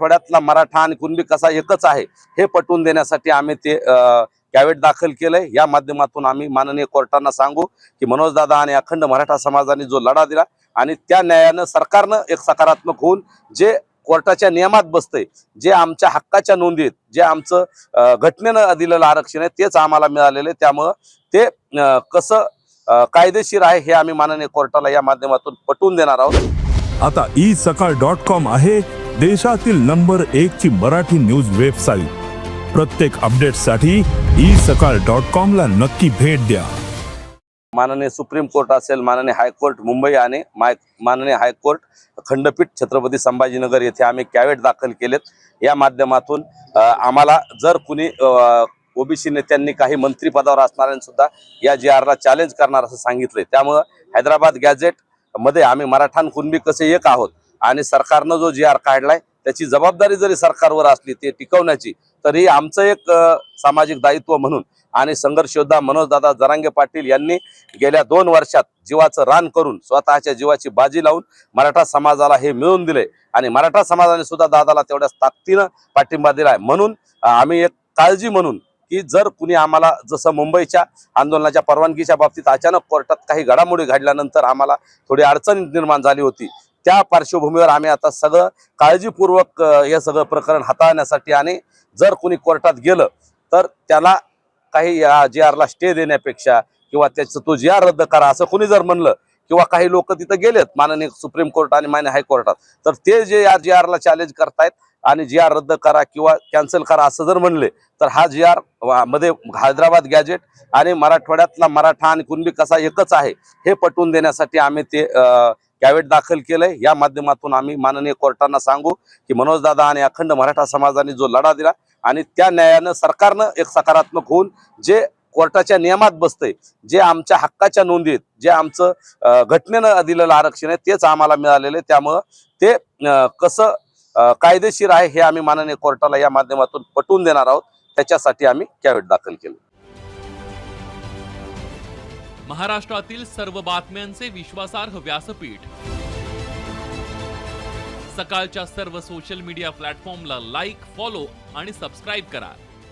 मराठवाड्यातला मराठा आणि कुणबी कसा एकच आहे हे पटवून देण्यासाठी आम्ही ते कॅवेट दाखल केलंय. या माध्यमातून आम्ही माननीय कोर्टांना सांगू की मनोजदादा आणि अखंड मराठा समाजाने जो लढा दिला आणि त्या न्यायानं सरकारनं एक सकारात्मक होऊन जे कोर्टाच्या नियमात बसतंय जे आमच्या हक्काच्या नोंदीत जे आमचं घटनेनं दिलेलं आरक्षण आहे तेच आम्हाला मिळालेलं आहे. त्यामुळं ते कसं कायदेशीर आहे हे आम्ही माननीय कोर्टाला या माध्यमातून पटवून देणार आहोत. आता ई सकाळ डॉट कॉम आहे देशातील नंबर एक ची मराठी न्यूज वेबसाईट. प्रत्येक अपडेटसाठी ई सकाळ डॉट कॉम ला नक्की भेट द्या. माननीय सुप्रीम कोर्ट असेल माननीय हायकोर्ट मुंबई आणि माय माननीय हायकोर्ट खंडपीठ छत्रपती संभाजीनगर येथे आम्ही कॅवेट दाखल केलेत. या माध्यमातून आम्हाला जर कुणी ओबीसी नेत्यांनी काही मंत्रिपदावर असणाऱ्यांनी सुद्धा या जी आरला चॅलेंज करणार असं सांगितलंय. त्यामुळं हैदराबाद गॅझेट मध्ये आम्ही मराठान कुणबी कसे एक आहोत? आणि सरकारनं जो जी आर काढलाय त्याची जबाबदारी जरी सरकारवर असली ते टिकवण्याची तरी आमचं एक सामाजिक दायित्व म्हणून आणि संघर्ष योद्धा मनोजदादा जरांगे पाटील यांनी गेल्या दोन वर्षात जीवाचं रान करून स्वतःच्या जीवाची बाजी लावून मराठा समाजाला हे मिळवून दिले. आणि मराठा समाजाने सुद्धा दादाला तेवढ्याच ताकदीनं पाठिंबा दिलाय. म्हणून आम्ही एक काळजी म्हणून की जर कुणी आम्हाला जसं मुंबईच्या आंदोलनाच्या परवानगीच्या बाबतीत अचानक कोर्टात काही घडामोडी घडल्यानंतर आम्हाला थोडी अडचण निर्माण झाली होती त्या पार्श्वभूमीवर आम्ही आता सगळं काळजीपूर्वक हे सगळं प्रकरण हाताळण्यासाठी आणि जर कुणी कोर्टात गेलं तर त्याला काही या जी आरला स्टे देण्यापेक्षा किंवा त्याचं तो जी आर रद्द करा असं कोणी जर म्हणलं किंवा काही लोक तिथं गेलेत माननीय सुप्रीम कोर्ट आणि मान्य हायकोर्टात. तर ते जे या जी आरला चॅलेंज करतायत आणि जी आर रद्द करा किंवा कॅन्सल करा असं जर म्हणले तर हा जी आरमध्ये हैदराबाद गॅजेट आणि मराठवाड्यातला मराठा आणि कुणबी कसा एकच आहे हे पटवून देण्यासाठी आम्ही ते कॅवेट दाखल केलंय. या माध्यमातून आम्ही माननीय कोर्टांना सांगू की मनोजदादा आणि अखंड मराठा समाजाने जो लढा दिला आणि त्या न्यायानं सरकारनं एक सकारात्मक होऊन जे कोर्टाच्या नियमात बसतंय. जे आमच्या हक्काच्या नोंदीत जे आमचं घटनेनं दिलेलं आरक्षण आहे तेच आम्हाला मिळालेलं आहे. त्यामुळं ते कसं कायदेशीर आहे हे आम्ही माननीय कोर्टाला या माध्यमातून पटवून देणार आहोत. त्याच्यासाठी आम्ही कॅव्हेट दाखल केलं. महाराष्ट्रातील सर्व बातम्यांचे विश्वासार्ह व्यासपीठ. सकाळच्या सर्व सोशल मीडिया प्लॅटफॉर्मला लाईक फॉलो आणि सबस्क्राईब करा.